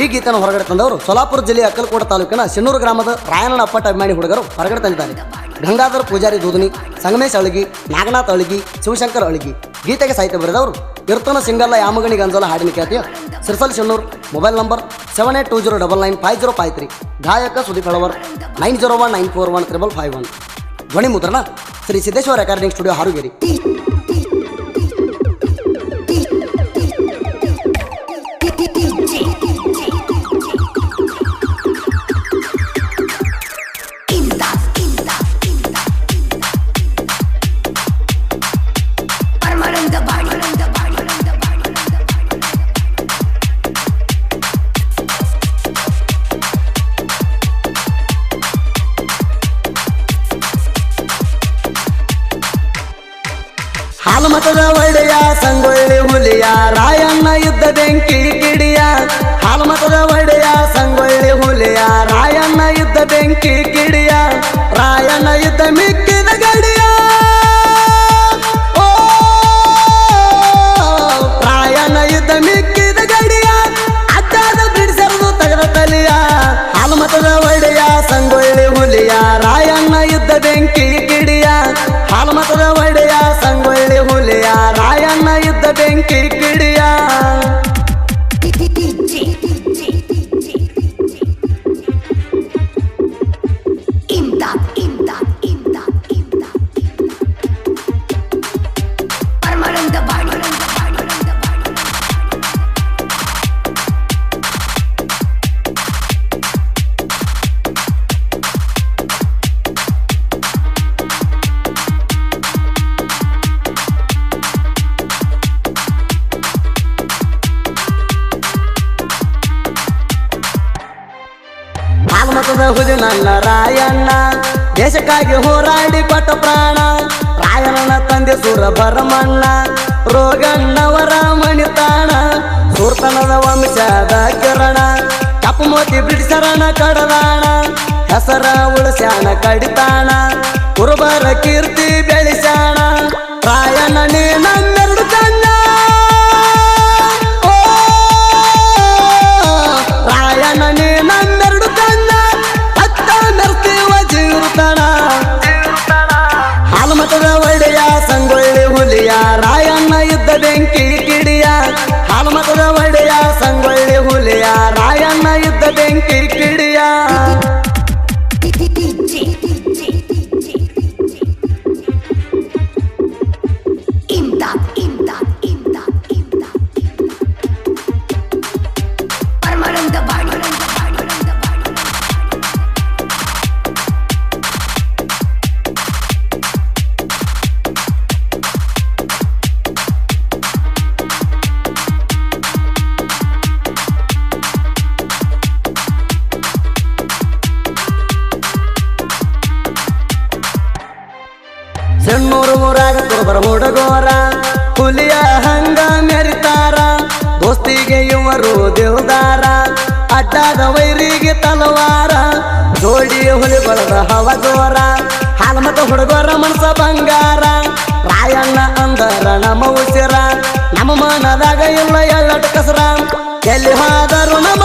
ಈ ಗೀತನ ಹೊರಗಡೆ ತಂದವರು ಸೋಲಾಪುರ ಜಿಲ್ಲೆಯ ಅಕ್ಕಲಕೋಟ ತಾಲೂಕಿನ ಸಿನ್ನೂರು ಗ್ರಾಮದ ರಾಯಣ್ಣ ಅಪ್ಪಟ ಅಭಿಮಾನಿ ಹುಡುಗರು ಹೊರಗಡೆ ತಂದಿದ್ದಾರೆ. ಗಂಗಾಧರ ಪೂಜಾರಿ ದೂದನಿ, ಸಂಗಮೇಶ್ ಅಳಗಿ, ನಾಗನಾಥ್ ಅಳಗಿ, ಶಿವಶಂಕರ್ ಅಳಗಿ. ಗೀತೆಗೆ ಸಾಹಿತ್ಯ ಬರೆದವರು ಇರ್ತನ ಸಿಂಗಲ್ಲ ಯಾಮಗಣಿ ಗಂಜಲ ಹಾಡಿನ ಖ್ಯಾತಿಯ Sirsal Shennur. Mobile number seven eight two zero double nine five zero five three. ಗಾಯಕ Sudeep Halavar nine zero one nine four one triple five one. ಧ್ವನಿ ಮುದ್ರಣ ಶ್ರೀ ಸಿದ್ದೇಶ್ವರ ರೆಕಾರ್ಡಿಂಗ್ ಸ್ಟುಡಿಯೋ ಹಾರುಗೇರಿ. ಬೆಂಕಿ ಕಿಡಿಯ ಹಾಲಮತದ ಒಡೆಯ ಸಂಗೊಳ್ಳಿ ಹುಲಿಯ ರಾಯಣ್ಣ ಯುದ್ಧ ಬೆಂಕಿ ಕಿಡಿಯ ರಾಯಣ್ಣ ಯುದ್ಧ ಮಿಕ್ಕಿದ ಗಡಿಯ. ಓ, ರಾಯಣ್ಣ ಯುದ್ಧ ಮಿಕ್ಕಿದ ಗಡಿಯ ಅಜ್ಜಾದ ಬಿಡಿಸಲು ತಗದ ತಲಿಯ ಹಾಲಮತದ ಒಡೆಯ ಸಂಗೊಳ್ಳಿ ಹುಲಿಯ ರಾಯಣ್ಣ ಯುದ್ಧ ಬೆಂಕಿ ಕಿಡಿಯ ಹಾಲಮತದ ಒಡೆಯ ಸಂಗೊಳ್ಳಿ ಹುಲಿಯ ರಾಯಣ್ಣ ಯುದ್ಧ ಬೆಂಕಿ ಕಿಡಿಯ. ಹುಲಿ ನನ್ನ ರಾಯಣ್ಣ. ದೇಶಕ್ಕಾಗಿ ಹೋರಾಡಿ ಕೊಟ್ಟ ಪ್ರಾಣ. ರಾಯಣ್ಣನ ತಂದೆ ಸುರ ಭರಮಣ್ಣ ರೋಗಣ್ಣವರ ಮಣಿತಾಣ ಸೂರ್ತನದ ವಂಶದ ಕಿರಣ. ಕಪ್ಪು ಮೋತಿ ಬ್ರಿಟಿಷರನ ಕಡದಾಣ ಹೆಸರ ಉಳಿಸ್ಯಾಣ ಕಡಿತಾಣ. ಕುರುಬರ ಕೀರ್ತಿ கிடுகிடு ಹುಲಿಯ ಹಂಗ ಮೆರಿತಾರ. ದೋಸ್ತಿಗೆ ಇವರು ದೇವದಾರ. ಅಡ್ಡಾದ ವೈರಿಗೆ ತಲವಾರ. ಜೋಡಿ ಹುಲಿ ಬಳದ ಹವಗೋರ ಹಾಲ ಮತ್ತು ಹುಡುಗೋರ ಮನಸ ಬಂಗಾರ. ರಾಯಣ್ಣ ಅಂದರ ನಮ್ಮ ಉಸಿರ. ನಮ್ಮ ಮನದಾಗ ಎಲ್ಲ ಕಸರ. ಎಲ್ಲಿ ಹಾದರು ನಮ್ಮ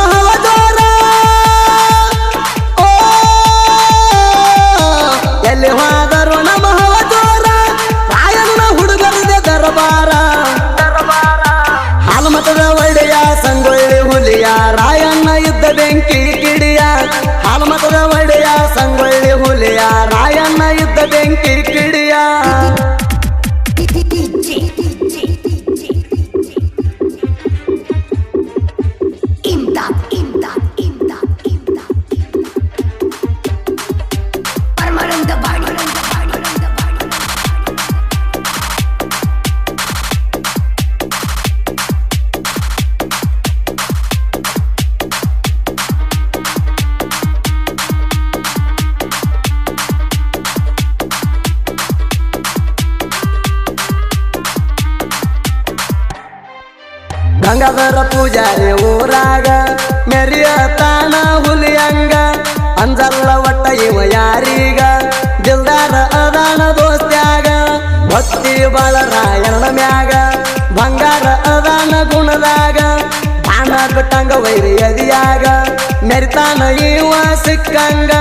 ಬಾಳ ರಾಯಣ ಮ್ಯಾಗ, ಬಂಗಾರ ಅದಾನ ಗುಣದಾಗ ಬಾಣ ಬಿಟ್ಟಂಗ ವೈರಿ ಅದಿಯಾಗ, ಮೆರಿತಾನ ಇವ ಸಿಕ್ಕಂಗ.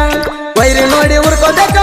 ವೈರಿ ನೋಡಿ ಉರ್ಕೋಬೇಕ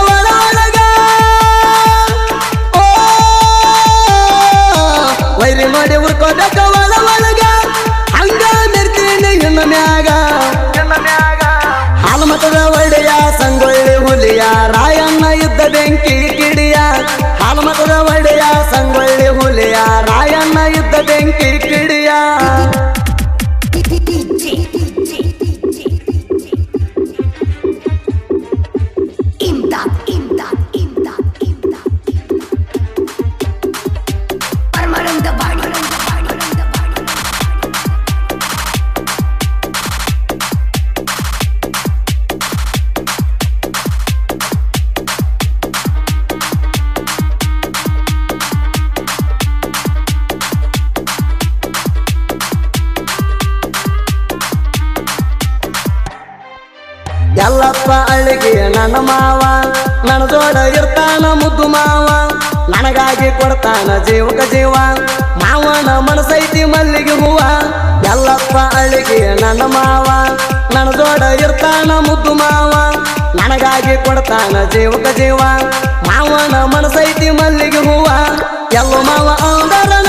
ಎಲ್ಲಪ್ಪ ಅಳಿಗೆ ನನ್ನ ಮಾವ. ನನ್ನ ಜೋಡ ಇರ್ತಾನ ಮುದ್ದು ಮಾವ. ನನಗಾಗಿ ಕೊಡ್ತಾನ ಜೀವಕ ಜೀವ. ಮಾವನ ಮನಸೈತಿ ಮಲ್ಲಿಗೆ ಹೂವ. ಎಲ್ಲಪ್ಪ ಅಳಿಗೆ ನನ್ನ ಮಾವ. ನನ್ನ ಜೋಡ ಇರ್ತಾನ ಮುದ್ದು ಮಾವ. ನನಗಾಗಿ ಕೊಡ್ತಾನ ಜೀವಕ ಜೀವ. ಮಾವನ ಮನಸೈತಿ ಮಲ್ಲಿಗೆ ಹೂವ. ಎಲ್ಲ ಮಾವ ಅಂದರ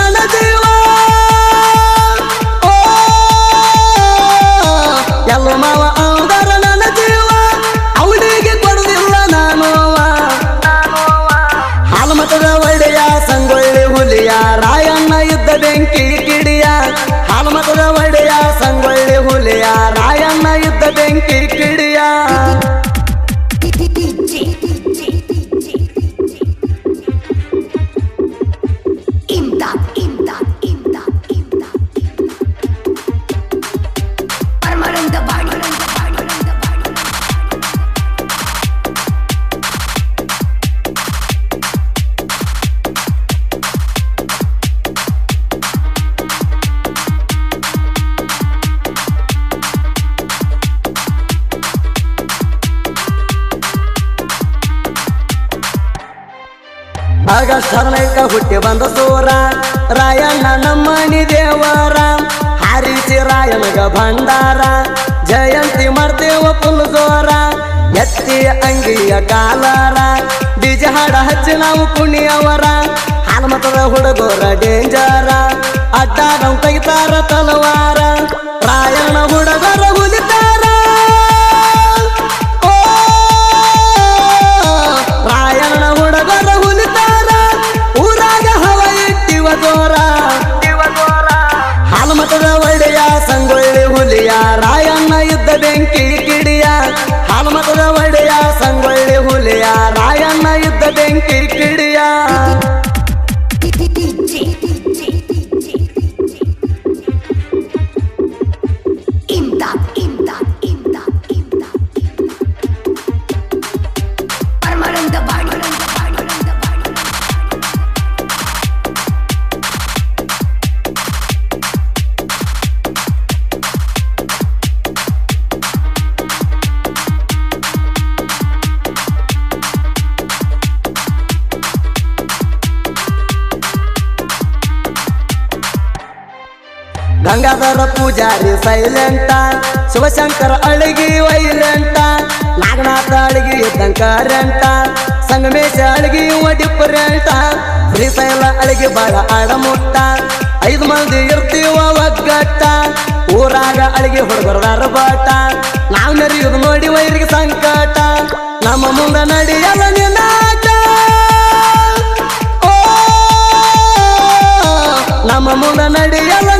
ಆಗಸ್ಟ್ ಹದಿನೈಕ ಹುಟ್ಟಿ ಬಂದ ಸೂರ ರಾಯಣ್ಣ ನಮ್ಮನಿ ದೇವರ, ಹರಿಸಿ ರಾಯನಗ ಭಂಡಾರ. ಜಯಂತಿ ಮಾಡ್ತೇವ ಪುಲ್ ಸೋರ ಎತ್ತಿ ಅಂಗಿಯ ಕಾಲಾರ. ಬೀಜ ಹಾಡ ಹಚ್ಚಿ ನಾವು ಕುಣಿಯವರ ಹನುಮತದ ಹುಡುಗೋರ ಡೇಂಜರ. ಅಡ್ಡ ತೆಗಿತಾರ ತಲವಾರ. ಗಂಗಾಧರ ಪೂಜಾರಿ ಸೈಲೆಂಟ ಶಿವಶಂಕರ ಅಳಗಿ ವೈಲೆಂಟ ನಾಗನಾಥ ಅಳಗಿ ಇದ್ದಂಕ ರೆಂಟ ಸಂಗಮೇಶ ಅಳಗಿ ಡಿಫರೆಂಟ ಶ್ರೀಶೈಲ ಅಳಗಿ ಬಾಳ ಆಡಮುಟ್ಟ. ಐದು ಮಂದಿ ಇರ್ತೀವ ಒಗ್ಗಟ್ಟ. ಊರಾಗ ಅಳಗಿ ಹುಡುಗರದಾರ ಬಾಟ ನಾವು ನರಿಯು ನೋಡಿ ವೈರಿಗೆ ಸಂಕಟ. ನಮ್ಮ ಮುಂದ ನಡೆಯಲ್ಲ ನಮ್ಮ ಮುಂದ ನಡೆಯಲ್ಲ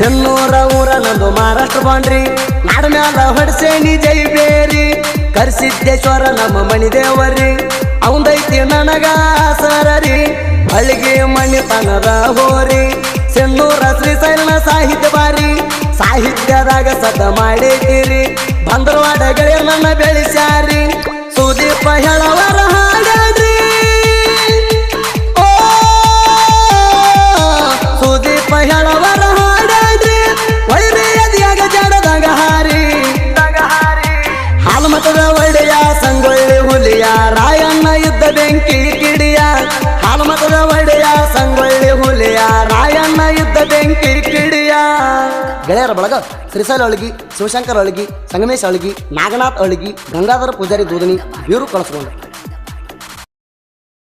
ಚೆನ್ನೂರ ಊರ ನಂದು ಮಹಾರಾಷ್ಟ್ರ ಬಾಂಡ್ರಿ. ನಾಡ ಮ್ಯಾಲ ಹೊಡ್ಸೇನಿ ಜೈ ಬೇರಿ. ಕರ್ಸಿದ್ದೇಶ್ವರ ನಮ್ಮ ಮಣಿದೇವರಿ ಅವಂದೈತಿ ನನಗ ಸರರಿ ಹಳ್ಳಿಗೆ ಮಣಿತನದ ಹೋರಿ. ಚೆನ್ನೂರ ಶ್ರೀಶೈಲನ ಸಾಹಿತ್ಯ ಬಾರಿ. ಸಾಹಿತ್ಯದಾಗ ಸದ ಮಾಡಿದ್ದೀರಿ ಗೆಳೆಯ ನನ್ನ ಬೆಳೆಸ್ಯಾರಿ ಸುದೀಪ ಹೇಳವರ ಹಾಲ್ಮತದ ಒಡೆಯ ಸಂಗೊಳ್ಳಿ ಹುಲಿಯ, ರಾಯಣ್ಣ ಇದ್ದ ಬೆಂಕಿ ಕಿಡಿಯ. ಹಾಲ್ಮತದ ಒಡೆಯ ಸಂಗೊಳ್ಳಿ ಹುಲಿಯ, ರಾಯಣ್ಣ ಇದ್ದ ಬೆಂಕಿ ಕಿಡಿಯ. ಗೆಳೆಯರ ಬಳಗ ಶ್ರೀಶೈಲ ಅಳಗಿ, ಶಿವಶಂಕರ್ ಅಳಗಿ, ಸಂಗಮೇಶ್ ಅಳಗಿ, ನಾಗನಾಥ್ ಅಳಗಿ, ಗಂಗಾಧರ ಪೂಜಾರಿ ದೂದನಿ, ಇವರು ಕಳಿಸ್ಕೊಂಡು